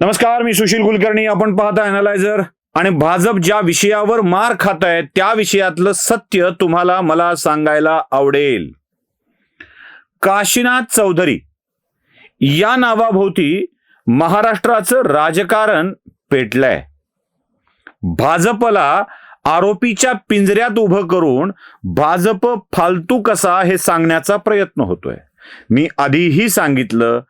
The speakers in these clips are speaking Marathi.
नमस्कार मी सुशील कुलकर्णी. आपण पाहता अनालायझर आणि भाजप ज्या विषयावर मार खात आहे त्या विषयातलं सत्य तुम्हाला मला सांगायला आवडेल. काशीनाथ चौधरी या नावाभोवती महाराष्ट्राचं राजकारण पेटलंय. भाजपला आरोपीच्या पिंजऱ्यात उभं करून भाजप फालतू कसा हे सांगण्याचा प्रयत्न होतोय. मी आधीही सांगितलं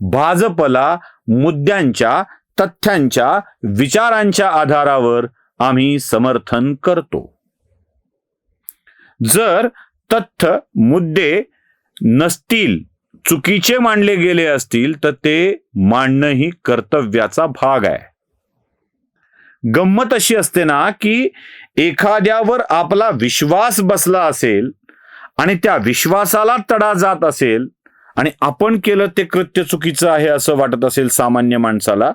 भाजपला मुद्द्यांच्या तथ्यांच्या विचारांच्या आधारावर आम्ही समर्थन करतो. जर तथ्य मुद्दे नसतील चुकीचे मांडले गेले असतील तर ते मांडणं ही कर्तव्याचा भाग आहे. गंमत अशी असते ना की एखाद्यावर आपला विश्वास बसला असेल आणि त्या विश्वासाला तडा जात असेल आणि आपण केलं ते कृत्य चुकीचं आहे असं वाटत असेल सामान्य माणसाला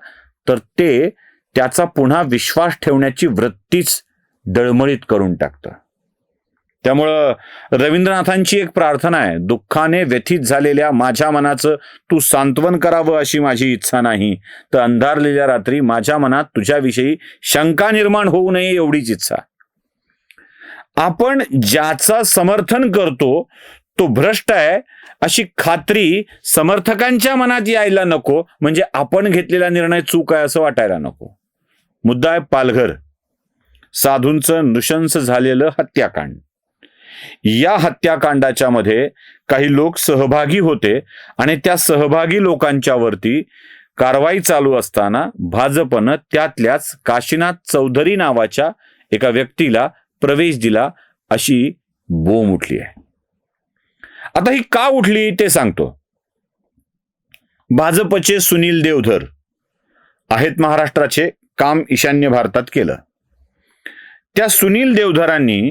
तर ते त्याचा पुन्हा विश्वास ठेवण्याची वृत्तीच दळमळीत करून टाकतं. त्यामुळं रवींद्रनाथांची एक प्रार्थना आहे दुःखाने व्यथित झालेल्या माझ्या मनाचं तू सांत्वन करावं अशी माझी इच्छा नाही तर अंधारलेल्या रात्री माझ्या मनात तुझ्याविषयी शंका निर्माण होऊ नये एवढीच इच्छा. आपण ज्याचा समर्थन करतो तो भ्रष्ट आहे अशी खात्री समर्थकांच्या मनात यायला नको म्हणजे आपण घेतलेला निर्णय चूक आहे असं वाटायला नको. मुद्दा आहे पालघर. साधूंचं नृशंस झालेलं हत्याकांड. या हत्याकांडाच्या मध्ये काही लोक सहभागी होते आणि त्या सहभागी लोकांच्या वरती कारवाई चालू असताना भाजपनं त्यातल्याच काशीनाथ चौधरी नावाच्या एका व्यक्तीला प्रवेश दिला अशी बोम उठली आहे. आता ही का उठली ते सांगतो. भाजपचे सुनील देवधर आहेत महाराष्ट्राचे काम ईशान्य भारतात केलं. त्या सुनील देवधरांनी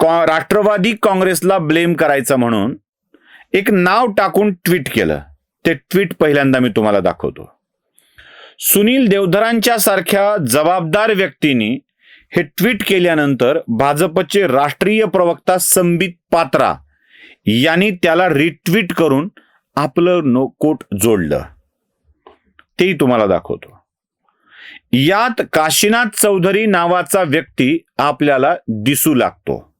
राष्ट्रवादी काँग्रेसला ब्लेम करायचं म्हणून एक नाव टाकून ट्विट केलं. ते ट्विट पहिल्यांदा मी तुम्हाला दाखवतो. सुनील देवधरांच्या सारख्या जबाबदार व्यक्तींनी हे ट्विट केल्यानंतर भाजपचे राष्ट्रीय प्रवक्ता संबित पात्रा यांनी त्याला रिट्विट करून आपलं नो कोट जोडलं. तेही तुम्हाला दाखवतो. यात काशीनाथ चौधरी नावाचा व्यक्ती आपल्याला दिसू लागतो.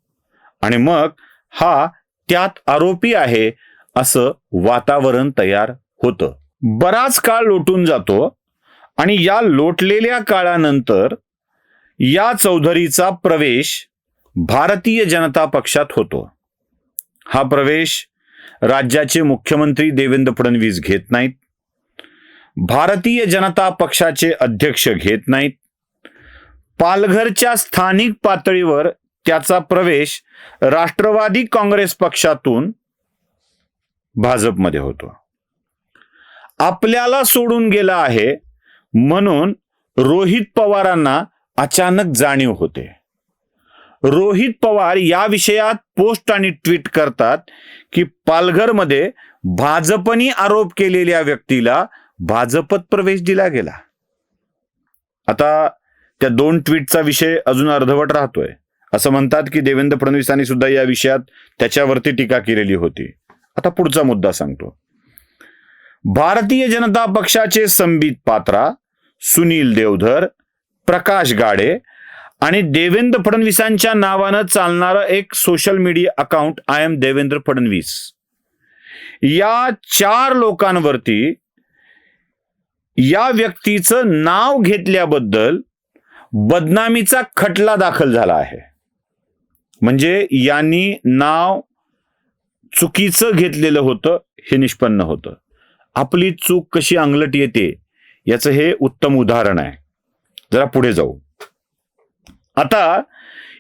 आणि मग हा त्यात आरोपी आहे असं वातावरण तयार होतं. बराच काळ लोटून जातो आणि या लोटलेल्या काळानंतर या चौधरीचा प्रवेश भारतीय जनता पक्षात होतो. हा प्रवेश राज्याचे मुख्यमंत्री देवेंद्र फडणवीस घेत नाहीत. भारतीय जनता पक्षाचे अध्यक्ष घेत नाहीत. पालघरच्या स्थानिक पातळीवर त्याचा प्रवेश राष्ट्रवादी काँग्रेस पक्षातून भाजपमध्ये होतो. आपल्याला सोडून गेला आहे म्हणून रोहित पवारांना अचानक जाणीव होते. रोहित पवार या विषयात पोस्ट आणि ट्विट करतात की पालघरमध्ये भाजपनी आरोप केलेल्या व्यक्तीला भाजपत प्रवेश दिला गेला. आता त्या दोन ट्विटचा विषय अजून अर्धवट राहतोय. असं म्हणतात की देवेंद्र फडणवीसांनी सुद्धा या विषयात त्याच्यावरती टीका केलेली होती. आता पुढचा मुद्दा सांगतो. भारतीय जनता पक्षाचे संबित पात्रा सुनील देवधर प्रकाश गाडे आणि देवेंद्र फडणवीसांच्या नावानं चालणारं एक social media account I am Devendra Fadnavis. या चार लोकांवरती या व्यक्तीचं नाव घेतल्याबद्दल बदनामीचा खटला दाखल झाला आहे. म्हणजे यांनी नाव चुकीचं घेतलेलं होतं हे निष्पन्न होतं. आपली चूक कशी अंगलट येते याचं हे उत्तम उदाहरण आहे. जरा पुढे जाऊ. आता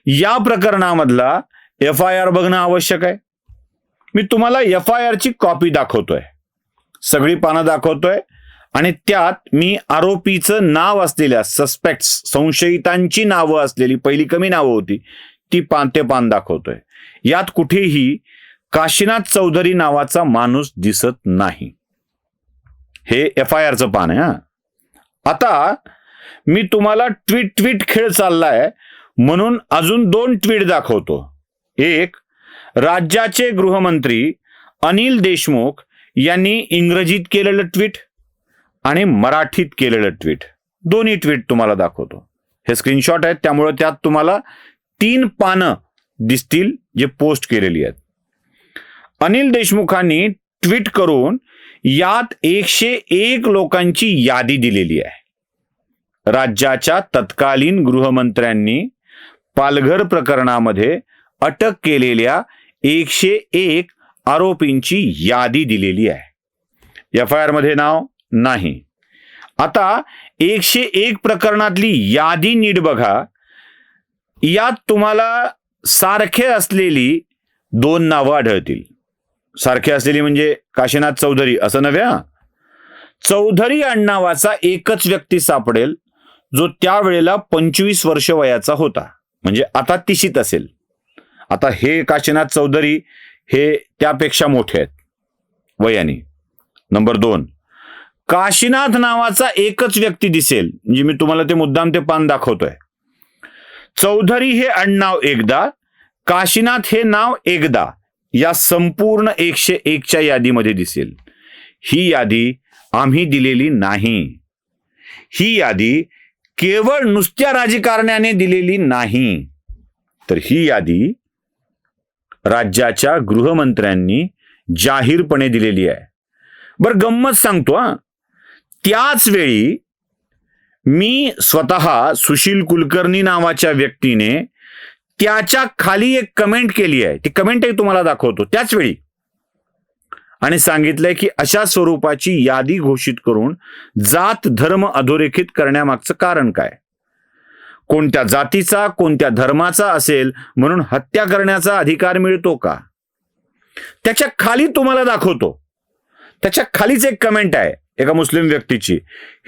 या प्रकरणामधला एफ आय आर बघणं आवश्यक आहे. मी तुम्हाला एफ आय आरची कॉपी दाखवतोय. सगळी पानं दाखवतोय. आणि त्यात मी आरोपीचं नाव असलेल्या सस्पेक्ट्स संशयितांची नावं असलेली पहिली कमी नावं होती ती पान ते पान दाखवतोय. यात कुठेही काशीनाथ चौधरी नावाचा माणूस दिसत नाही. हे एफ आय आरचं पान आहे हा. आता मी तुम्हाला ट्विट ट्विट खेळ चाललाय म्हणून अजून दोन ट्विट दाखवतो. एक राज्याचे गृहमंत्री अनिल देशमुख यांनी इंग्रजीत केलेलं ट्विट आणि मराठीत केलेलं ट्विट दोन्ही ट्विट तुम्हाला दाखवतो. हे स्क्रीनशॉट आहेत त्यामुळे त्यात तुम्हाला तीन पानं दिसतील जे पोस्ट केलेली आहेत. अनिल देशमुखांनी ट्विट करून यात एकशे एक लोकांची यादी दिलेली आहे. राज्याच्या तत्कालीन गृहमंत्र्यांनी पालघर प्रकरणामध्ये अटक केलेल्या एकशे एक आरोपींची यादी दिलेली आहे. एफ आय आरमध्ये नाव नाही. आता एकशे एक प्रकरणातली यादी नीट बघा. यात तुम्हाला सारखे असलेली दोन नावं आढळतील. सारखे असलेली म्हणजे काशीनाथ चौधरी असं नव्हे चौधरी आडनावाचा एकच व्यक्ती सापडेल. जो त्यावेळेला पंचवीस वर्ष वयाचा होता. म्हणजे आता तिशीत असेल. आता हे काशीनाथ चौधरी हे त्यापेक्षा मोठे आहेत. वयाने. नंबर दोन. काशीनाथ नावाचा एकच व्यक्ती दिसेल म्हणजे मी तुम्हाला ते मुद्दाम ते पान दाखवतोय. चौधरी हे अण्णाव एकदा काशीनाथ हे नाव एकदा या संपूर्ण एकशे एकच्या यादीमध्ये दिसेल. ही यादी आम्ही दिलेली नाही. ही यादी केवळ नुसत्या राजकारण्याने दिलेली नाही. तर ही यादी राज्याच्या गृहमंत्र्यांनी जाहीरपणे दिलेली आहे. बरं गंमत सांगतो हा. त्याच वेळी मी स्वतः सुशील कुलकर्णी नावाच्या व्यक्तीने त्याच्याखाली एक कमेंट केली आहे. ती कमेंटही तुम्हाला दाखवतो. त्याच वेळी आणि सांगितलंय की अशा स्वरूपाची यादी घोषित करून जात धर्म अधोरेखित करण्यामागचं कारण काय? कोणत्या जातीचा कोणत्या धर्माचा असेल म्हणून हत्या करण्याचा अधिकार मिळतो का? त्याच्याखाली तुम्हाला दाखवतो. त्याच्या खालीच एक कमेंट आहे एका मुस्लिम व्यक्तीची.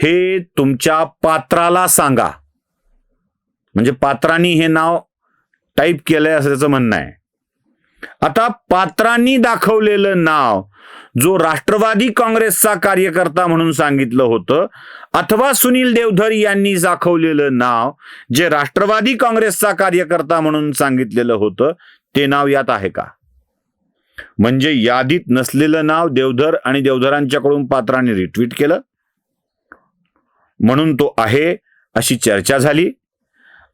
हे तुमच्या पात्राला सांगा. म्हणजे पात्रांनी हे नाव टाईप केलंय असं त्याचं म्हणणं आहे. आता पात्रांनी दाखवलेलं नाव जो राष्ट्रवादी काँग्रेसचा कार्यकर्ता म्हणून सांगितलं होतं. अथवा सुनील देवधर यांनी दाखवलेलं नाव जे राष्ट्रवादी काँग्रेसचा कार्यकर्ता म्हणून सांगितलेलं होतं ते नाव यात आहे का? म्हणजे यादीत नसलेलं नाव देवधर आणि देवधरांच्याकडून पात्राने रिट्विट केलं. म्हणून तो आहे अशी चर्चा झाली.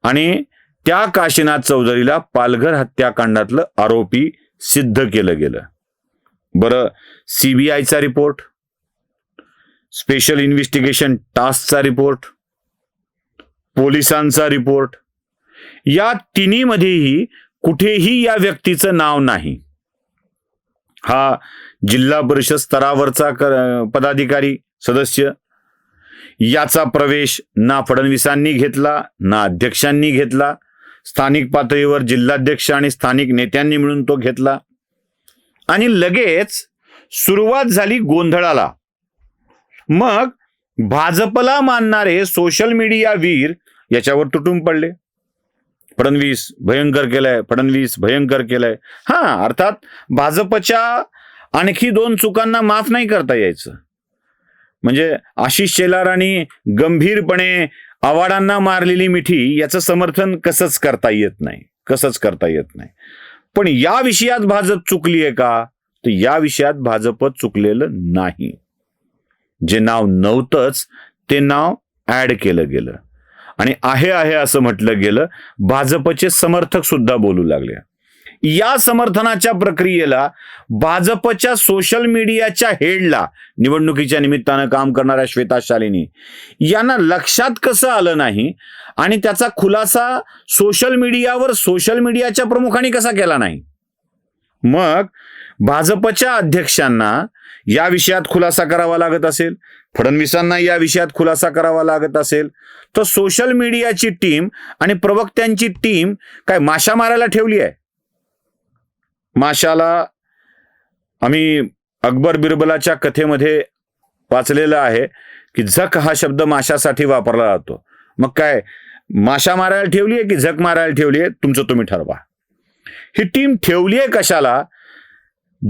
आणि त्या काशीनाथ चौधरीला पालघर हत्याकांडातलं आरोपी सिद्ध केलं गेलं. बरं सीबीआयचा रिपोर्ट स्पेशल इन्व्हेस्टिगेशन टास्कचा रिपोर्ट पोलिसांचा रिपोर्ट या तिन्हीमध्येही कुठेही या व्यक्तीचं नाव नाही. हा जिल्हा परिषद स्तरावरचा पदाधिकारी सदस्य याचा प्रवेश ना फडणवीसांनी घेतला ना अध्यक्षांनी घेतला स्थानिक पातळीवर जिल्हाध्यक्ष आणि स्थानिक नेत्यांनी मिळून तो घेतला. आणि लगेच सुरुवात झाली गोंधळाला. मग भाजपला मानणारे सोशल मीडिया वीर याच्यावर तुटून पडले. फडणवीस भयंकर केलंय फडणवीस भयंकर केलंय. हा अर्थात भाजपच्या आणखी दोन चुकांना माफ नाही करता यायचं. म्हणजे आशिष शेलारांनी गंभीरपणे आवाडांना मारलेली मिठी याचं समर्थन कसंच करता येत नाही कसंच करता येत नाही. पण या विषयात भाजप चुकली आहे का? तर या विषयात भाजप चुकलेलं नाही. जे नाव नव्हतंच ते नाव ऍड केलं गेलं. आणि आहे आहे असं म्हटलं गेलं भाजपचे समर्थक सुद्धा बोलू लागले. या समर्थनाच्या प्रक्रियेला भाजपच्या सोशल मीडियाच्या हेडला निवडणुकीच्या निमित्तानं काम करणाऱ्या श्वेता शालिनी यांना लक्षात कसं आलं नाही आणि त्याचा खुलासा सोशल मीडियावर सोशल मीडियाच्या प्रमुखांनी कसा केला नाही? मग भाजपच्या अध्यक्षांना या विषयात खुलासा करावा लागत असेल फडणवीसांना या विषयात खुलासा करावा लागत असेल तर सोशल मीडियाची टीम आणि प्रवक्त्यांची टीम काय माशा मारायला ठेवली आहे? माशाला आम्ही अकबर बिरबलाच्या कथेमध्ये वाचलेलं आहे की झक हा शब्द माशासाठी वापरला जातो. मग काय? माशा मारायला ठेवली आहे की झक मारायला ठेवली आहे तुमचं तुम्ही ठरवा. ही टीम ठेवली आहे कशाला?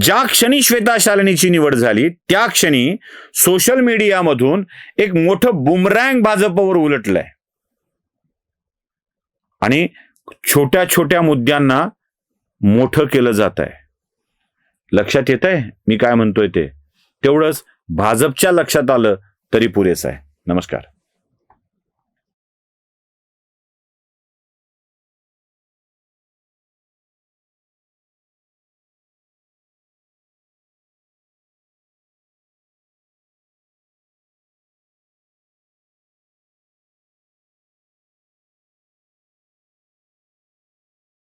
ज्या क्षणी श्वेता शालिनीची निवड झाली त्या क्षणी सोशल मीडियामधून एक मोठं बुमरँग भाजपवर उलटलंय. आणि छोट्या छोट्या मुद्द्यांना मोठं केलं जात आहे. लक्षात येत आहे मी काय म्हणतोय ते? तेवढंच भाजपच्या लक्षात आलं तरी पुरेसं आहे. नमस्कार.